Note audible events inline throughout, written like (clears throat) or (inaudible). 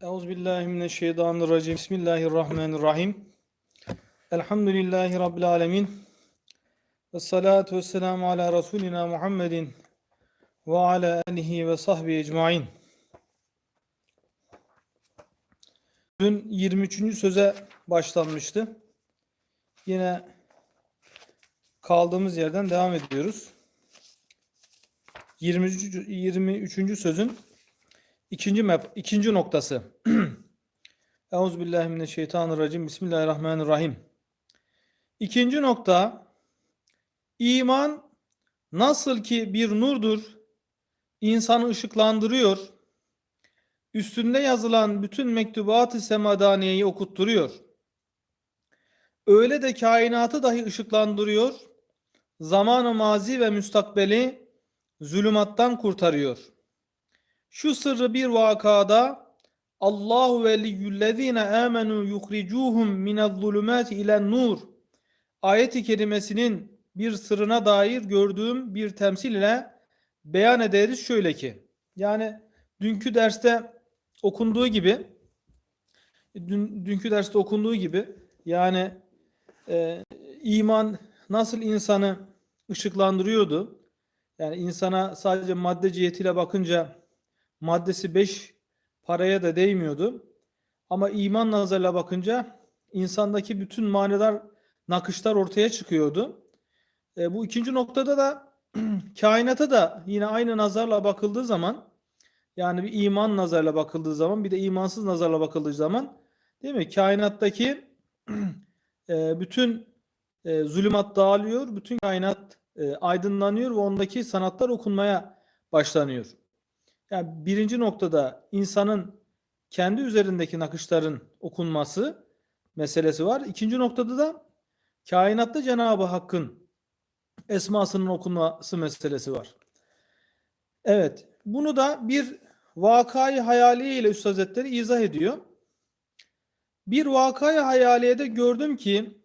Euzubillahimineşşeytanirracim. Bismillahirrahmanirrahim. Elhamdülillahi Rabbil alemin. Ve salatu ve selamu ala Resulina Muhammedin ve ala alihi ve sahbihi ecmain. Dün 23. söze başlanmıştı. Yine kaldığımız yerden devam ediyoruz. 23. 23. sözün ikinci map, ikinci noktası. (clears throat) Euzubillahimineşşeytanirracim. Bismillahirrahmanirrahim. İkinci nokta iman nasıl ki bir nurdur, insanı ışıklandırıyor, üstünde yazılan bütün mektubat-ı semadaniyeyi okutturuyor. Öyle de kainatı dahi ışıklandırıyor, zamanı mazi ve müstakbeli zulümattan kurtarıyor. Şu sırrı bir vakada Allahu veliyyüllezine amenu yuhricuhum minez-zulumati ilen nur ayeti kerimesinin bir sırrına dair gördüğüm bir temsil ile beyan ederiz şöyle ki yani dünkü derste okunduğu gibi dün, dünkü derste okunduğu gibi yani e, iman nasıl insanı ışıklandırıyordu? Yani insana sadece madde cihetiyle bakınca maddesi 5 paraya da değmiyordu. Ama iman nazarıyla bakınca insandaki bütün manidar nakışlar ortaya çıkıyordu. E, bu ikinci noktada da (clears throat) kainata da yine aynı nazarla bakıldığı zaman yani bir iman nazarla bakıldığı zaman bir de imansız nazarla bakıldığı zaman değil mi? Kainattaki (clears throat) e, bütün e, zulümat dağılıyor, bütün kainat e, aydınlanıyor ve ondaki sanatlar okunmaya başlanıyor. Yani birinci noktada insanın kendi üzerindeki nakışların okunması meselesi var. İkinci noktada da kainatta Cenab-ı Hakk'ın esmasının okunması meselesi var. Evet. Bunu da bir vakayı hayaliye ile Üstad Hazretleri izah ediyor. Bir vakayı hayaliyede gördüm ki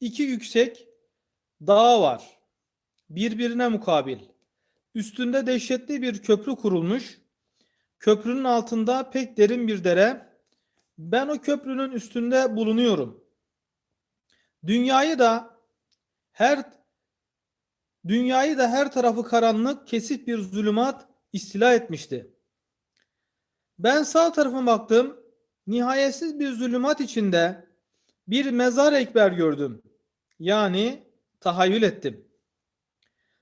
iki yüksek dağ var. Birbirine mukabil. Üstünde dehşetli bir köprü kurulmuş. Köprünün altında pek derin bir dere. Ben o köprünün üstünde bulunuyorum. Dünyayı da her dünyayı da her tarafı karanlık, kesik bir zulümat istila etmişti. Ben sağ tarafa baktım. Nihayetsiz bir zulümat içinde bir mezar ekber gördüm. Yani tahayyül ettim.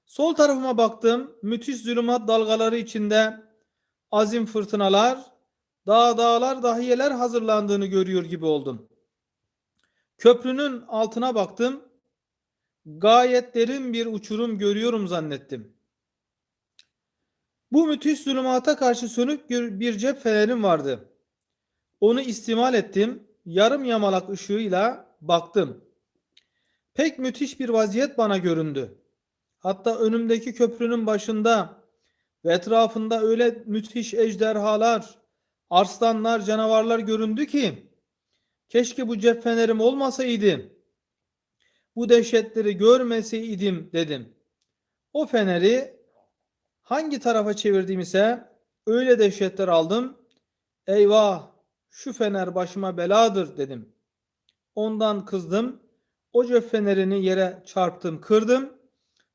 Sol tarafıma baktım. Müthiş zulümat dalgaları içinde azim fırtınalar, dağ dağlar dahiyeler hazırlandığını görüyor gibi oldum. Köprünün altına baktım. Gayet derin bir uçurum görüyorum zannettim. Bu müthiş zulümata karşı sönük bir cep fenerim vardı. Onu istimal ettim. Yarım yamalak ışığıyla baktım. Pek müthiş bir vaziyet bana göründü. Hatta önümdeki köprünün başında ve etrafında öyle müthiş ejderhalar, arslanlar, canavarlar göründü ki keşke bu cep fenerim olmasaydı. Bu dehşetleri görmeseydim dedim. O feneri hangi tarafa çevirdim ise öyle dehşetler aldım. Eyvah şu fener başıma beladır dedim. Ondan kızdım. O cep fenerini yere çarptım, kırdım.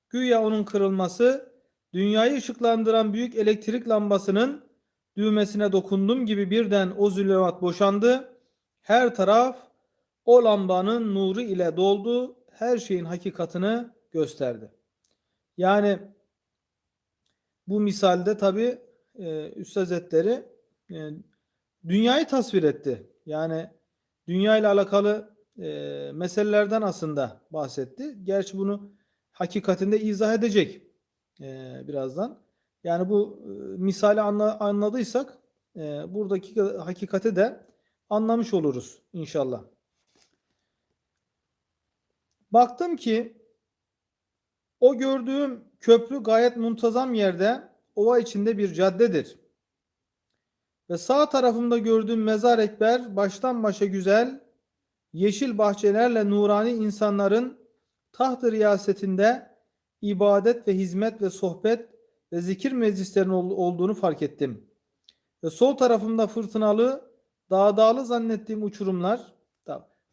Güya onun kırılması dünyayı ışıklandıran büyük elektrik lambasının düğmesine dokundum gibi birden o zülümat boşandı. Her taraf o lambanın nuru ile doldu. Her şeyin hakikatını gösterdi. Yani bu misalde tabi e, Üstad Hazretleri e, dünyayı tasvir etti. Yani dünya ile alakalı e, meselelerden aslında bahsetti. Gerçi bunu hakikatinde izah edecek e, birazdan. Yani bu e, misali anla, anladıysak e, buradaki hakikati de anlamış oluruz inşallah. Baktım ki o gördüğüm köprü gayet muntazam yerde ova içinde bir caddedir. Ve sağ tarafımda gördüğüm mezar ekber baştan başa güzel, yeşil bahçelerle nurani insanların taht-ı riyasetinde ibadet ve hizmet ve sohbet ve zikir meclislerinin olduğunu fark ettim. Ve sol tarafımda fırtınalı, dağ dağlı zannettiğim uçurumlar.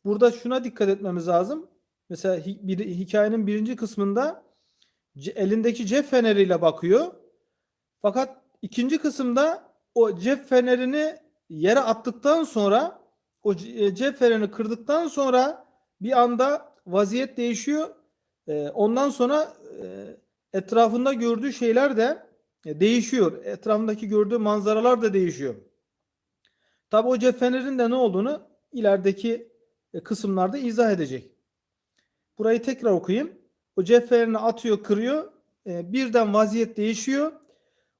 Burada şuna dikkat etmemiz lazım. Mesela hikayenin birinci kısmında elindeki cep feneriyle bakıyor. Fakat ikinci kısımda o cep fenerini yere attıktan sonra o ce- cep fenerini kırdıktan sonra bir anda vaziyet değişiyor. Ee, ondan sonra e, etrafında gördüğü şeyler de e, değişiyor. Etrafındaki gördüğü manzaralar da değişiyor. Tabi o cep fenerinin de ne olduğunu ilerideki e, kısımlarda izah edecek. Burayı tekrar okuyayım. O cep fenerini atıyor, kırıyor. E, birden vaziyet değişiyor.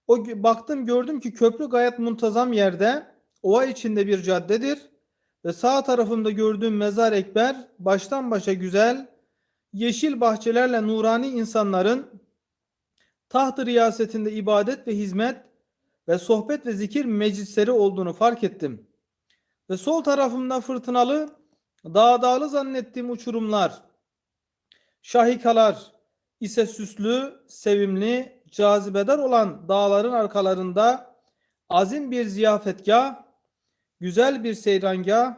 O baktım gördüm ki köprü gayet muntazam yerde. Ova içinde bir caddedir. Ve sağ tarafımda gördüğüm mezar ekber baştan başa güzel, yeşil bahçelerle nurani insanların taht-ı riyasetinde ibadet ve hizmet ve sohbet ve zikir meclisleri olduğunu fark ettim. Ve sol tarafımda fırtınalı, dağ dağlı zannettiğim uçurumlar, şahikalar ise süslü, sevimli, cazibedar olan dağların arkalarında azim bir ziyafetgah, güzel bir seyrangah,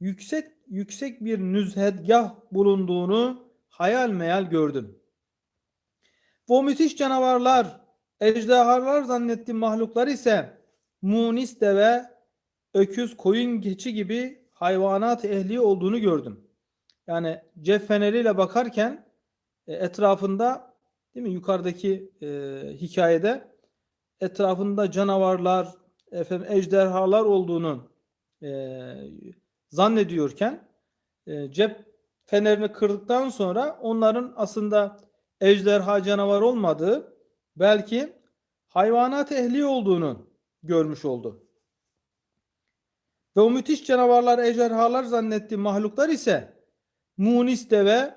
yüksek yüksek bir nüzhetgah bulunduğunu hayal meyal gördüm. Bu müthiş canavarlar, ejderhalar zannettiğim mahluklar ise munis deve, öküz, koyun, keçi gibi hayvanat ehli olduğunu gördüm. Yani cep feneriyle bakarken e, etrafında değil mi yukarıdaki e, hikayede etrafında canavarlar, efendim ejderhalar olduğunu e, zannediyorken e, cep fenerini kırdıktan sonra onların aslında ejderha canavar olmadığı belki hayvanat ehli olduğunu görmüş oldu. Ve o müthiş canavarlar, ejderhalar zannettiği mahluklar ise munis deve,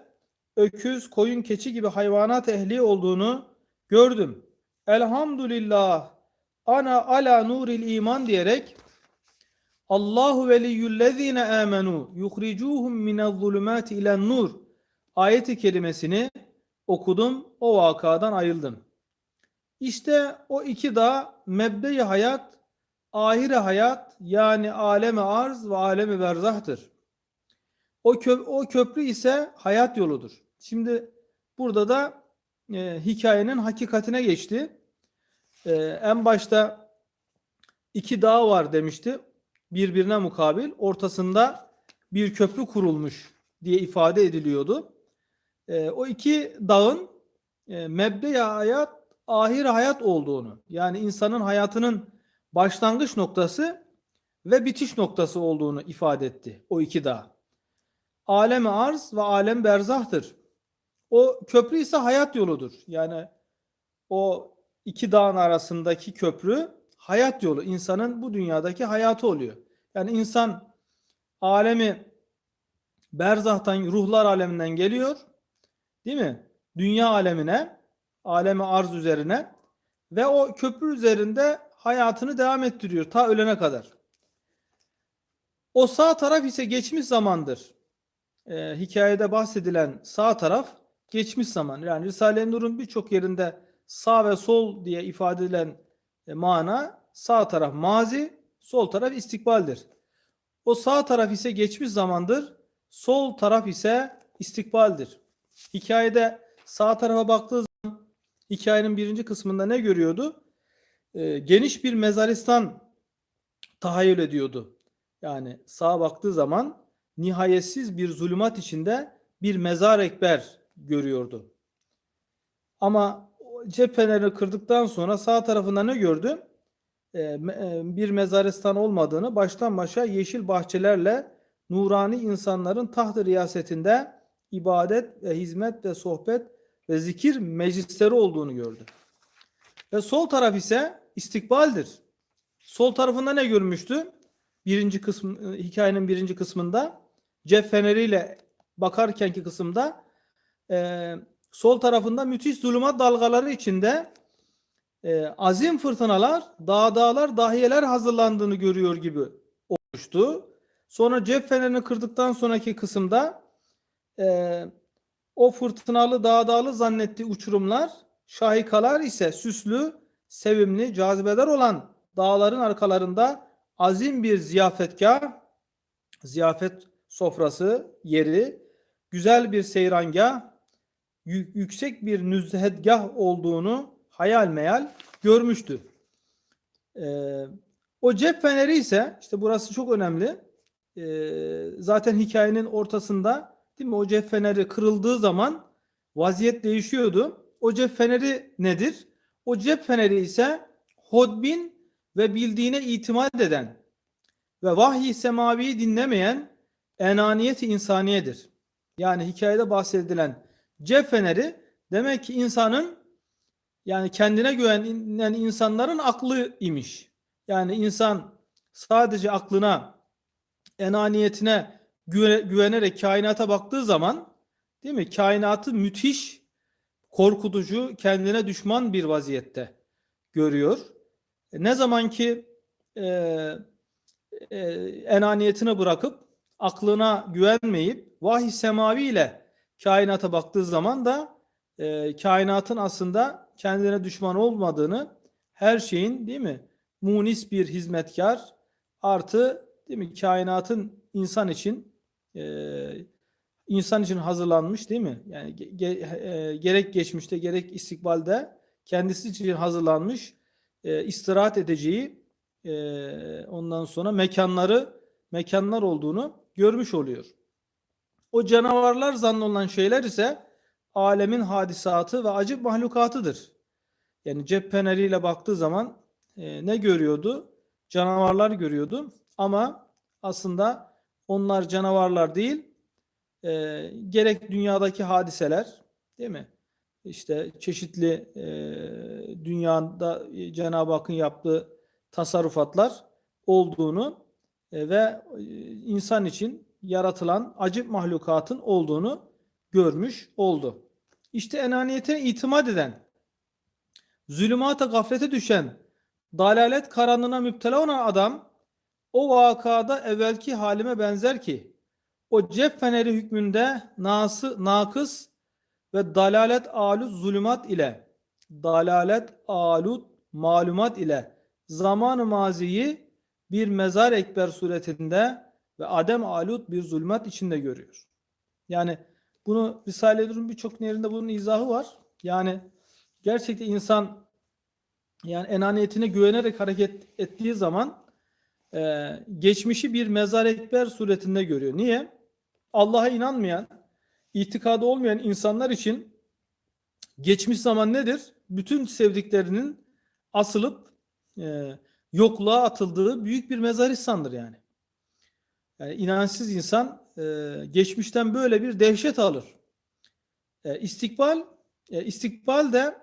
öküz, koyun, keçi gibi hayvanat ehli olduğunu gördüm. Elhamdülillah ana ala nuril iman diyerek Allahu veliyyüllezine amenu yuhricuhum minel zulümati ilen nur ayeti kelimesini okudum. O vakadan ayrıldım. İşte o iki dağ mebde-i hayat, ahire hayat yani aleme arz ve aleme berzahtır. O, kö o köprü ise hayat yoludur. Şimdi burada da e, hikayenin hakikatine geçti. E, en başta iki dağ var demişti. Birbirine mukabil. Ortasında bir köprü kurulmuş diye ifade ediliyordu. E, o iki dağın e, mebde hayat, ahir hayat olduğunu yani insanın hayatının başlangıç noktası ve bitiş noktası olduğunu ifade etti o iki dağ. Alem arz ve alem berzahtır. O köprü ise hayat yoludur. Yani o iki dağın arasındaki köprü hayat yolu. insanın bu dünyadaki hayatı oluyor. Yani insan alemi berzahtan, ruhlar aleminden geliyor. Değil mi? Dünya alemine, alemi arz üzerine ve o köprü üzerinde hayatını devam ettiriyor ta ölene kadar. O sağ taraf ise geçmiş zamandır. Ee, hikayede bahsedilen sağ taraf geçmiş zaman. Yani Risale-i Nur'un birçok yerinde sağ ve sol diye ifade edilen e, mana sağ taraf mazi, sol taraf istikbaldir. O sağ taraf ise geçmiş zamandır, sol taraf ise istikbaldir. Hikayede sağ tarafa baktığı zaman hikayenin birinci kısmında ne görüyordu? Ee, geniş bir mezaristan tahayyül ediyordu. Yani sağa baktığı zaman nihayetsiz bir zulümat içinde bir mezar ekber görüyordu. Ama cep fenerini kırdıktan sonra sağ tarafında ne gördü? Ee, bir mezaristan olmadığını baştan başa yeşil bahçelerle nurani insanların taht riyasetinde ibadet ve hizmet ve sohbet ve zikir meclisleri olduğunu gördü. Ve sol taraf ise istikbaldir. Sol tarafında ne görmüştü? Birinci kısım hikayenin birinci kısmında cep feneriyle bakarkenki kısımda e, sol tarafında müthiş zulümat dalgaları içinde e, azim fırtınalar, dağ dağlar, dahiyeler hazırlandığını görüyor gibi olmuştu. Sonra cep fenerini kırdıktan sonraki kısımda e, o fırtınalı dağ dağlı zannettiği uçurumlar, şahikalar ise süslü, sevimli, cazibedar olan dağların arkalarında azim bir ziyafetkah, ziyafet sofrası yeri, güzel bir seyrangah, yü- yüksek bir nüzhetgah olduğunu hayal meyal görmüştü. Ee, o cep feneri ise işte burası çok önemli. Ee, zaten hikayenin ortasında değil mi? O cep feneri kırıldığı zaman vaziyet değişiyordu. O cep feneri nedir? O cep feneri ise hodbin ve bildiğine itimat eden ve vahiy semaviyi dinlemeyen enaniyeti insaniyedir. Yani hikayede bahsedilen cep feneri demek ki insanın yani kendine güvenen insanların aklı imiş. Yani insan sadece aklına, enaniyetine güve- güvenerek kainata baktığı zaman değil mi? Kainatı müthiş, korkutucu, kendine düşman bir vaziyette görüyor. E, Ne zaman ki e, e, enaniyetine bırakıp aklına güvenmeyip vahiy semavi ile kainata baktığı zaman da e, kainatın aslında kendine düşman olmadığını her şeyin değil mi munis bir hizmetkar artı değil mi kainatın insan için e, insan için hazırlanmış değil mi? Yani ge- e, gerek geçmişte gerek istikbalde kendisi için hazırlanmış e, istirahat edeceği e, ondan sonra mekanları mekanlar olduğunu görmüş oluyor. O canavarlar zannolunan şeyler ise alemin hadisatı ve acip mahlukatıdır. Yani cep feneriyle baktığı zaman e, ne görüyordu? Canavarlar görüyordu. Ama aslında onlar canavarlar değil, e, gerek dünyadaki hadiseler, değil mi? İşte çeşitli e, dünyada e, Cenab-ı Hakk'ın yaptığı tasarrufatlar olduğunu e, ve e, insan için yaratılan acip mahlukatın olduğunu görmüş oldu. İşte enaniyete itimat eden, zulümata gaflete düşen, dalalet karanlığına müptela olan adam o vakada evvelki halime benzer ki o cep feneri hükmünde nası, nakıs ve dalalet alut zulümat ile dalalet alut malumat ile zamanı maziyi bir mezar ekber suretinde ve adem alut bir zulmet içinde görüyor. Yani bunu Risale-i Nur'un birçok yerinde bunun izahı var. Yani gerçekten insan yani enaniyetine güvenerek hareket ettiği zaman e, geçmişi bir mezar ekber suretinde görüyor. Niye? Allah'a inanmayan, itikadı olmayan insanlar için geçmiş zaman nedir? Bütün sevdiklerinin asılıp e, yokluğa atıldığı büyük bir mezaristandır yani. Yani inançsız insan e, geçmişten böyle bir dehşet alır. E, istikbal e, istikbal de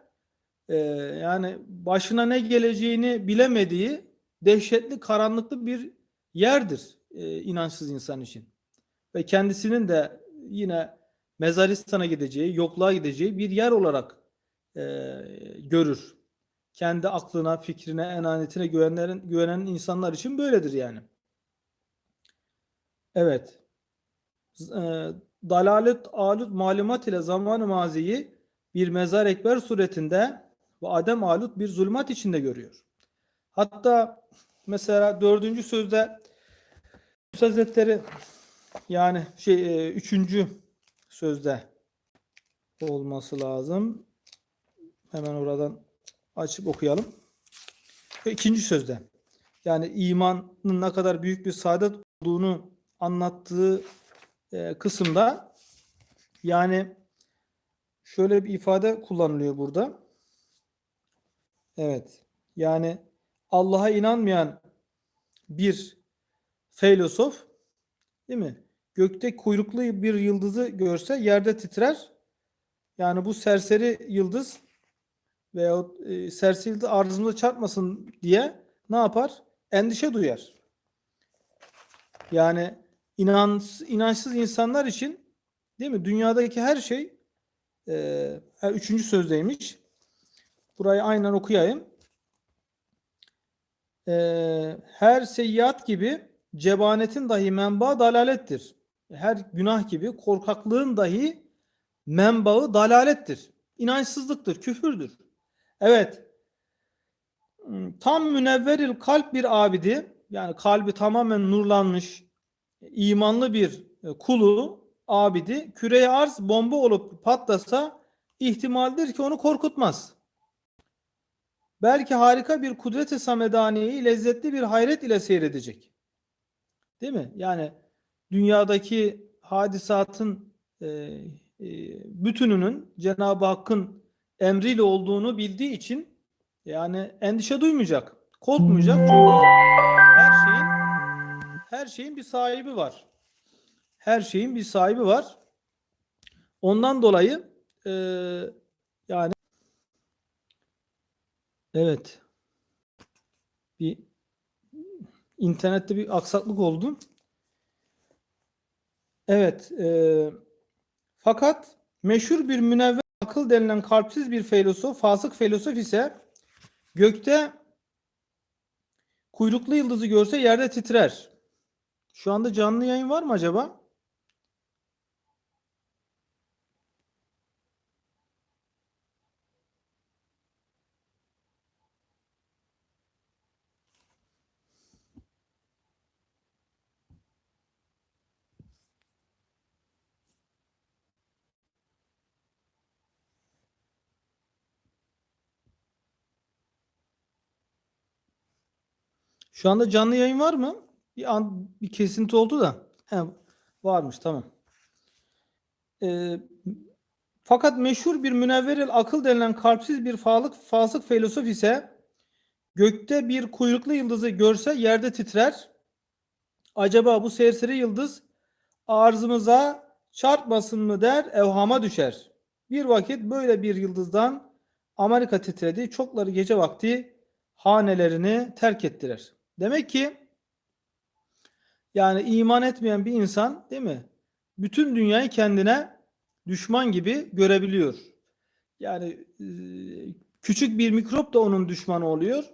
e, yani başına ne geleceğini bilemediği dehşetli karanlıklı bir yerdir e, inançsız insan için. Ve kendisinin de yine mezaristana gideceği, yokluğa gideceği bir yer olarak e, görür. Kendi aklına, fikrine, enanetine güvenlerin, güvenen insanlar için böyledir yani. Evet. E, dalalet alut malumat ile zamanı maziyi bir mezar ekber suretinde ve adem alut bir zulmat içinde görüyor. Hatta mesela dördüncü sözde Hazretleri yani şey e, üçüncü sözde olması lazım. Hemen oradan açıp okuyalım. Ve ikinci sözde yani imanın ne kadar büyük bir saadet olduğunu anlattığı e, kısımda yani şöyle bir ifade kullanılıyor burada. Evet. Yani Allah'a inanmayan bir filozof değil mi? Gökte kuyruklu bir yıldızı görse yerde titrer. Yani bu serseri yıldız veyahut e, serseri yıldız arzumuza çarpmasın diye ne yapar? Endişe duyar. Yani inans, inançsız insanlar için değil mi? Dünyadaki her şey e, üçüncü sözdeymiş. Burayı aynen okuyayım. E, her seyyiat gibi cebanetin dahi menba dalalettir. Her günah gibi korkaklığın dahi menbaı dalalettir. İnançsızlıktır, küfürdür. Evet. Tam münevveril kalp bir abidi yani kalbi tamamen nurlanmış imanlı bir e, kulu abidi küreye arz bomba olup patlasa ihtimaldir ki onu korkutmaz. Belki harika bir kudret-i samedaniyeyi lezzetli bir hayret ile seyredecek. Değil mi? Yani dünyadaki hadisatın e, e, bütününün Cenab-ı Hakk'ın emriyle olduğunu bildiği için yani endişe duymayacak, korkmayacak çünkü her şeyin bir sahibi var. Her şeyin bir sahibi var. Ondan dolayı e, yani evet bir internette bir aksaklık oldu. Evet. E, fakat meşhur bir münevver akıl denilen kalpsiz bir filozof, fasık filozof ise gökte kuyruklu yıldızı görse yerde titrer. Şu anda canlı yayın var mı acaba? Şu anda canlı yayın var mı? Bir an bir kesinti oldu da. He, varmış tamam. Ee, fakat meşhur bir münevveril akıl denilen kalpsiz bir falık, fasık filozof ise gökte bir kuyruklu yıldızı görse yerde titrer. Acaba bu serseri yıldız arzımıza çarpmasın mı der evhama düşer. Bir vakit böyle bir yıldızdan Amerika titredi. Çokları gece vakti hanelerini terk ettiler. Demek ki yani iman etmeyen bir insan değil mi? Bütün dünyayı kendine düşman gibi görebiliyor. Yani e, küçük bir mikrop da onun düşmanı oluyor.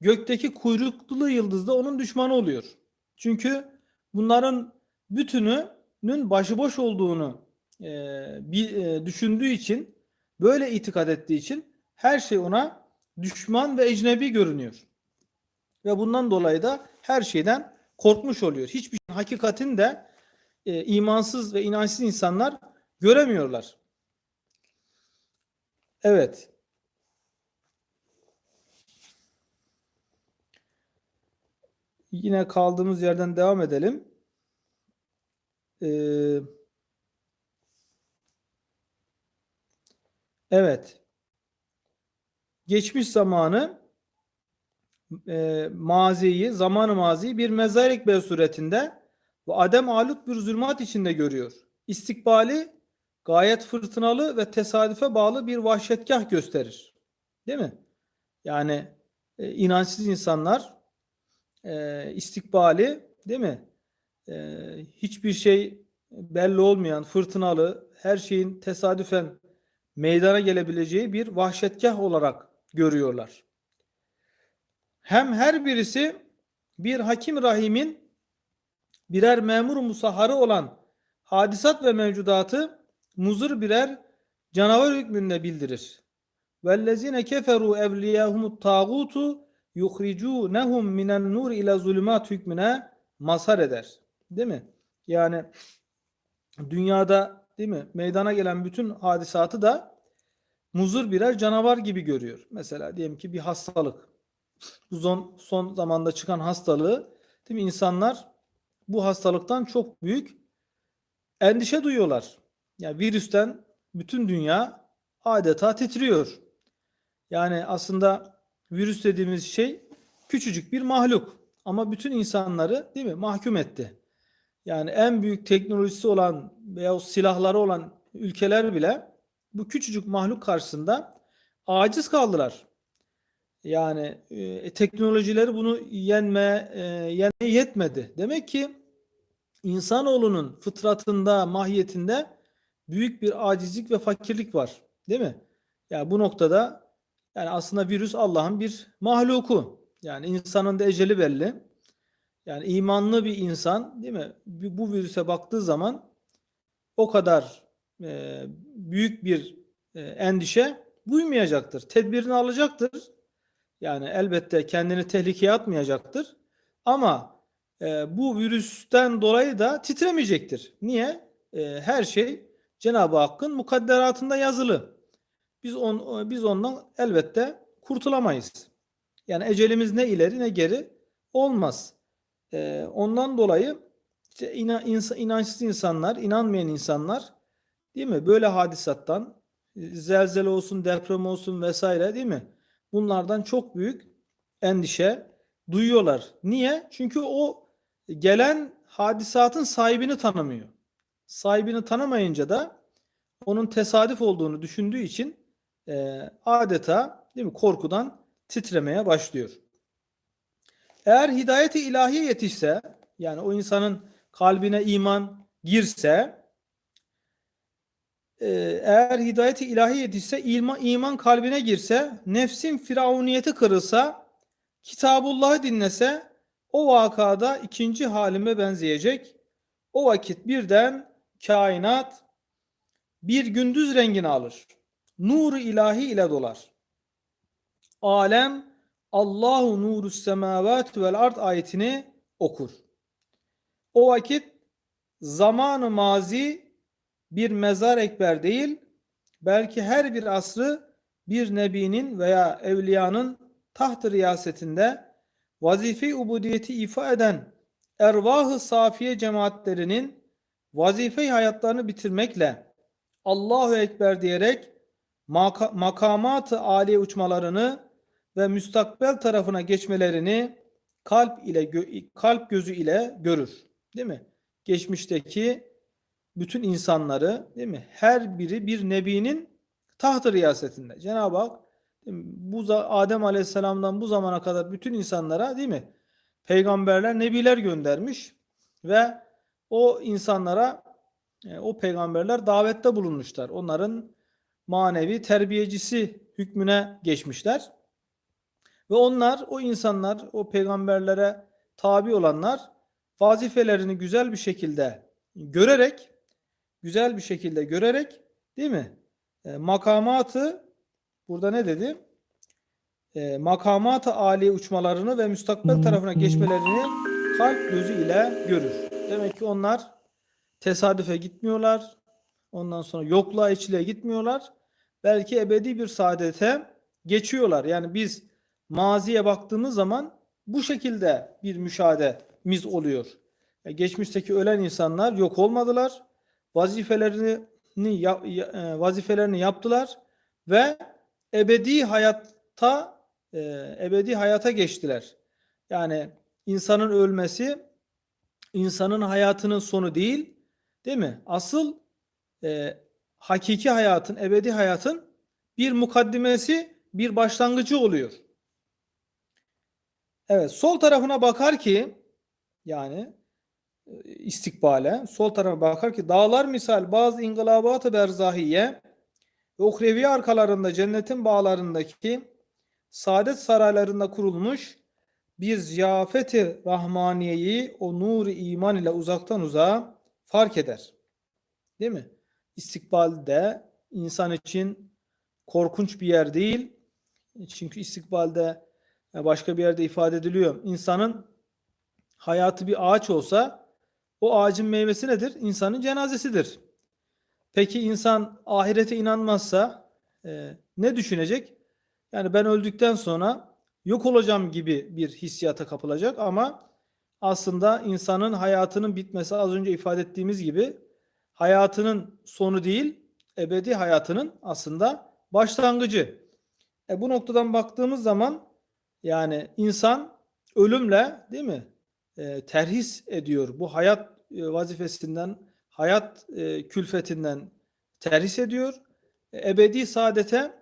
Gökteki kuyruklu yıldız da onun düşmanı oluyor. Çünkü bunların bütününün başıboş olduğunu e, bir, e, düşündüğü için böyle itikad ettiği için her şey ona düşman ve ecnebi görünüyor. Ve bundan dolayı da her şeyden korkmuş oluyor. Hiçbir şeyin hakikatin de e, imansız ve inançsız insanlar göremiyorlar. Evet. Yine kaldığımız yerden devam edelim. Ee, evet. Geçmiş zamanı e, maziyi, zamanı maziyi bir mezar bel suretinde ve adem alut bir zulmat içinde görüyor. İstikbali gayet fırtınalı ve tesadüfe bağlı bir vahşetgah gösterir. Değil mi? Yani e, inançsız insanlar e, istikbali değil mi? E, hiçbir şey belli olmayan, fırtınalı, her şeyin tesadüfen meydana gelebileceği bir vahşetgah olarak görüyorlar. Hem her birisi bir hakim rahimin birer memur musaharı olan hadisat ve mevcudatı muzır birer canavar hükmünde bildirir. Vellezine keferu evliyahumut tağutu yuhricunehum minen nur ila zulümat hükmüne mazhar eder. Değil mi? Yani dünyada değil mi? Meydana gelen bütün hadisatı da muzır birer canavar gibi görüyor. Mesela diyelim ki bir hastalık bu son, son zamanda çıkan hastalığı değil mi? insanlar bu hastalıktan çok büyük endişe duyuyorlar. Yani virüsten bütün dünya adeta titriyor. Yani aslında virüs dediğimiz şey küçücük bir mahluk ama bütün insanları değil mi mahkum etti. Yani en büyük teknolojisi olan veya silahları olan ülkeler bile bu küçücük mahluk karşısında aciz kaldılar. Yani e, teknolojileri bunu yenme e, yenmeye yetmedi. Demek ki insanoğlunun fıtratında, mahiyetinde büyük bir acizlik ve fakirlik var. Değil mi? Yani bu noktada yani aslında virüs Allah'ın bir mahluku. Yani insanın da eceli belli. Yani imanlı bir insan değil mi? Bu virüse baktığı zaman o kadar e, büyük bir e, endişe duymayacaktır. Tedbirini alacaktır yani elbette kendini tehlikeye atmayacaktır. Ama e, bu virüsten dolayı da titremeyecektir. Niye? E, her şey Cenab-ı Hakk'ın mukadderatında yazılı. Biz on, biz ondan elbette kurtulamayız. Yani ecelimiz ne ileri ne geri olmaz. E, ondan dolayı işte ina, ins, inançsız insanlar, inanmayan insanlar değil mi? Böyle hadisattan zelzele olsun, deprem olsun vesaire değil mi? Bunlardan çok büyük endişe duyuyorlar. Niye? Çünkü o gelen hadisatın sahibini tanımıyor. Sahibini tanımayınca da onun tesadüf olduğunu düşündüğü için e, adeta değil mi korkudan titremeye başlıyor. Eğer hidayeti ilahiye yetişse yani o insanın kalbine iman girse eğer hidayeti ilahi yetişse iman, iman kalbine girse nefsin firavuniyeti kırılsa Kitabullah'ı dinlese o vakada ikinci halime benzeyecek. O vakit birden kainat bir gündüz rengini alır. Nuru ilahi ile dolar. Alem Allahu nuru semavat vel ard ayetini okur. O vakit zamanı mazi bir mezar ekber değil, belki her bir asrı bir nebinin veya evliyanın taht riyasetinde vazife ubudiyeti ifa eden ervahı safiye cemaatlerinin vazife hayatlarını bitirmekle Allahu Ekber diyerek maka makamat-ı uçmalarını ve müstakbel tarafına geçmelerini kalp ile gö- kalp gözü ile görür. Değil mi? Geçmişteki bütün insanları değil mi? Her biri bir nebinin taht riyasetinde. Cenab-ı Hak bu Adem Aleyhisselam'dan bu zamana kadar bütün insanlara değil mi? Peygamberler, nebiler göndermiş ve o insanlara e, o peygamberler davette bulunmuşlar. Onların manevi terbiyecisi hükmüne geçmişler. Ve onlar, o insanlar, o peygamberlere tabi olanlar vazifelerini güzel bir şekilde görerek, güzel bir şekilde görerek değil mi? E, makamatı burada ne dedi? E, makamat-ı âli uçmalarını ve müstakbel tarafına geçmelerini kalp gözü ile görür. Demek ki onlar tesadüfe gitmiyorlar. Ondan sonra yokluğa içliğe gitmiyorlar. Belki ebedi bir saadete geçiyorlar. Yani biz maziye baktığımız zaman bu şekilde bir müşahedemiz oluyor. E, geçmişteki ölen insanlar yok olmadılar. Vazifelerini e, vazifelerini yaptılar ve ebedi hayatta e, ebedi hayata geçtiler. Yani insanın ölmesi insanın hayatının sonu değil, değil mi? Asıl e, hakiki hayatın, ebedi hayatın bir mukaddimesi, bir başlangıcı oluyor. Evet, sol tarafına bakar ki yani istikbale, sol tarafa bakar ki dağlar misal bazı ingılabat-ı berzahiye ve uhrevi arkalarında cennetin bağlarındaki saadet saraylarında kurulmuş bir ziyafeti rahmaniyeyi o nuru iman ile uzaktan uzağa fark eder. Değil mi? İstikbalde insan için korkunç bir yer değil. Çünkü istikbalde başka bir yerde ifade ediliyor. İnsanın hayatı bir ağaç olsa o ağacın meyvesi nedir? İnsanın cenazesidir. Peki insan ahirete inanmazsa e, ne düşünecek? Yani ben öldükten sonra yok olacağım gibi bir hissiyata kapılacak ama aslında insanın hayatının bitmesi az önce ifade ettiğimiz gibi hayatının sonu değil, ebedi hayatının aslında başlangıcı. E bu noktadan baktığımız zaman yani insan ölümle değil mi? E, terhis ediyor. Bu hayat e, vazifesinden, hayat e, külfetinden terhis ediyor. Ebedi saadete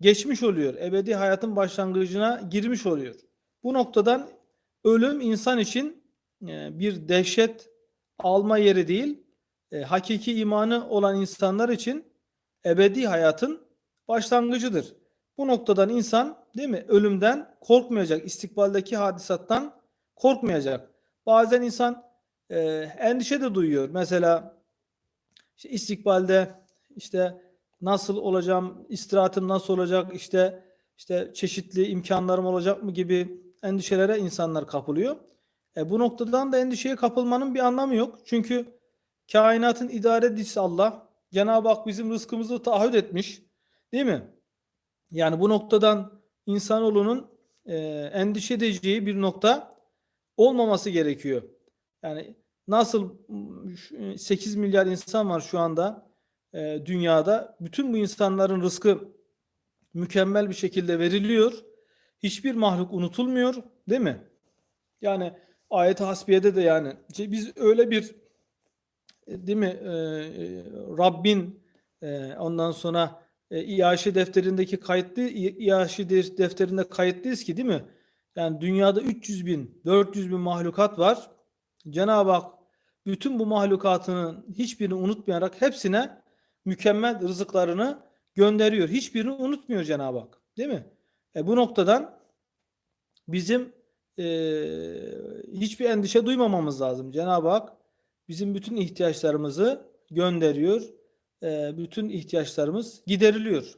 geçmiş oluyor. Ebedi hayatın başlangıcına girmiş oluyor. Bu noktadan ölüm insan için bir dehşet alma yeri değil, hakiki imanı olan insanlar için ebedi hayatın başlangıcıdır. Bu noktadan insan değil mi ölümden korkmayacak, istikbaldeki hadisattan korkmayacak. Bazen insan e, endişe de duyuyor. Mesela işte istikbalde işte nasıl olacağım, istirahatim nasıl olacak, işte işte çeşitli imkanlarım olacak mı gibi endişelere insanlar kapılıyor. E, bu noktadan da endişeye kapılmanın bir anlamı yok. Çünkü kainatın idare edicisi Allah. Cenab-ı Hak bizim rızkımızı taahhüt etmiş. Değil mi? Yani bu noktadan insanoğlunun e, endişe edeceği bir nokta olmaması gerekiyor. Yani nasıl m, şu- 8 milyar insan var şu anda e, dünyada. Bütün bu insanların rızkı mükemmel bir şekilde veriliyor. Hiçbir mahluk unutulmuyor, değil mi? Yani ayet-i hasbiyede de yani biz öyle bir e, değil mi e, e, Rabbin e, ondan sonra e, İAŞ defterindeki kayıtlı İ- İAŞ def- defterinde kayıtlıyız ki değil mi? Yani dünyada 300 bin 400 bin mahlukat var. Cenab-ı Hak bütün bu mahlukatının hiçbirini unutmayarak hepsine mükemmel rızıklarını gönderiyor. Hiçbirini unutmuyor Cenab-ı Hak. Değil mi? E bu noktadan bizim e, hiçbir endişe duymamamız lazım. Cenab-ı Hak bizim bütün ihtiyaçlarımızı gönderiyor. E, bütün ihtiyaçlarımız gideriliyor.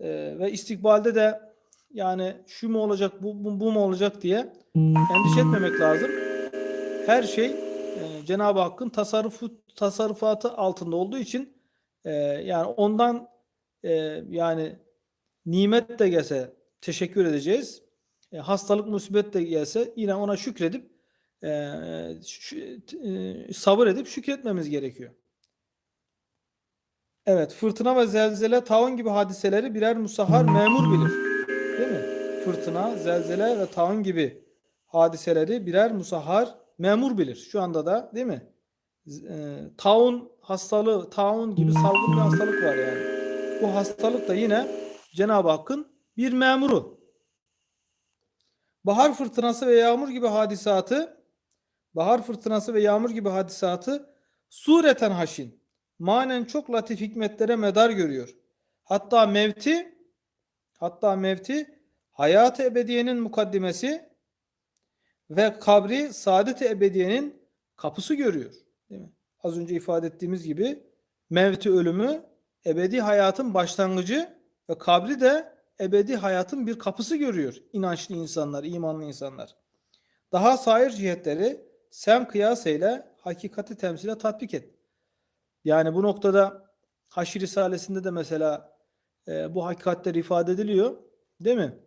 E, ve istikbalde de yani şu mu olacak, bu, bu, bu mu olacak diye endişe etmemek lazım. Her şey e, Cenab-ı Hakk'ın tasarrufu tasarrufatı altında olduğu için e, yani ondan e, yani nimet de gelse teşekkür edeceğiz. E, hastalık musibet de gelse yine ona şükredip e, şu- e, sabır edip şükretmemiz gerekiyor. Evet, fırtına ve zelzele, taun gibi hadiseleri birer musahhar memur bilir. Fırtına, zelzele ve taun gibi hadiseleri birer musahhar memur bilir. Şu anda da değil mi? E, taun hastalığı, taun gibi salgın bir hastalık var yani. Bu hastalık da yine Cenab-ı Hakk'ın bir memuru. Bahar fırtınası ve yağmur gibi hadisatı bahar fırtınası ve yağmur gibi hadisatı sureten haşin manen çok latif hikmetlere medar görüyor. Hatta mevti hatta mevti hayat-ı ebediyenin mukaddimesi ve kabri saadet-i ebediyenin kapısı görüyor. Değil mi? Az önce ifade ettiğimiz gibi mevti ölümü ebedi hayatın başlangıcı ve kabri de ebedi hayatın bir kapısı görüyor inançlı insanlar, imanlı insanlar. Daha sair cihetleri sem kıyas hakikati temsile tatbik et. Yani bu noktada Haşr Risalesi'nde de mesela e, bu hakikatler ifade ediliyor. Değil mi?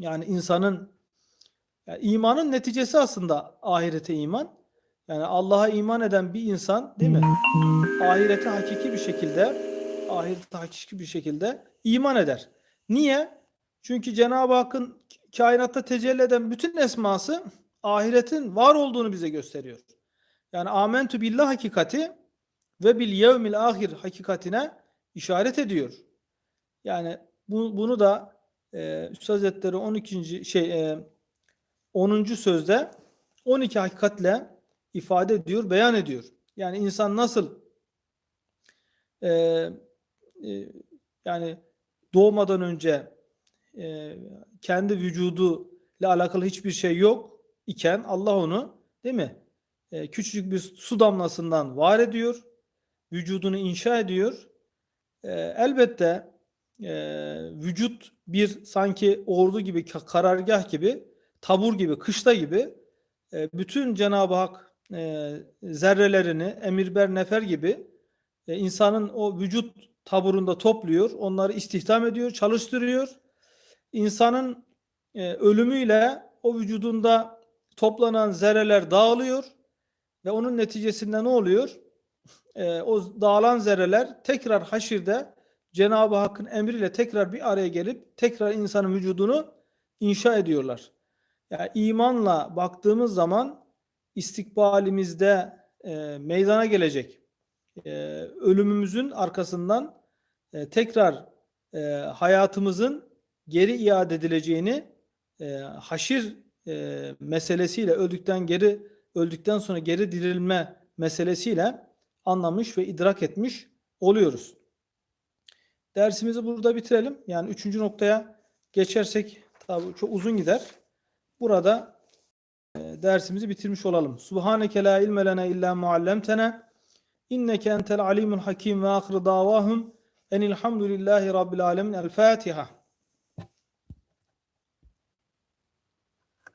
Yani insanın yani imanın neticesi aslında ahirete iman. Yani Allah'a iman eden bir insan değil mi? Ahirete hakiki bir şekilde ahirete hakiki bir şekilde iman eder. Niye? Çünkü Cenab-ı Hakk'ın kainatta tecelli eden bütün esması ahiretin var olduğunu bize gösteriyor. Yani amentü billah hakikati ve bil yevmil ahir hakikatine işaret ediyor. Yani bu, bunu da e, Üstad Hazretleri 12. şey e, 10. sözde 12 hakikatle ifade ediyor, beyan ediyor. Yani insan nasıl e, e, yani doğmadan önce e, kendi vücudu ile alakalı hiçbir şey yok iken Allah onu değil mi? E, küçücük bir su damlasından var ediyor. Vücudunu inşa ediyor. E, elbette e, vücut bir sanki ordu gibi, ka- karargah gibi, tabur gibi, kışla gibi e, bütün Cenab-ı Hak e, zerrelerini emirber nefer gibi e, insanın o vücut taburunda topluyor, onları istihdam ediyor, çalıştırıyor. İnsanın e, ölümüyle o vücudunda toplanan zerreler dağılıyor ve onun neticesinde ne oluyor? E, o dağılan zerreler tekrar haşirde Cenab-ı Hakk'ın emriyle tekrar bir araya gelip tekrar insanın vücudunu inşa ediyorlar. Yani imanla baktığımız zaman istikbalimizde e, meydana gelecek e, ölümümüzün arkasından e, tekrar e, hayatımızın geri iade edileceğini e, haşir e, meselesiyle öldükten geri öldükten sonra geri dirilme meselesiyle anlamış ve idrak etmiş oluyoruz. Dersimizi burada bitirelim. Yani üçüncü noktaya geçersek tabii çok uzun gider. Burada e, dersimizi bitirmiş olalım. Subhaneke la ilme lena illa muallemtena inneke entel alimul hakim ve ahir davahum enilhamdülillahi rabbil alemin. El Fatiha.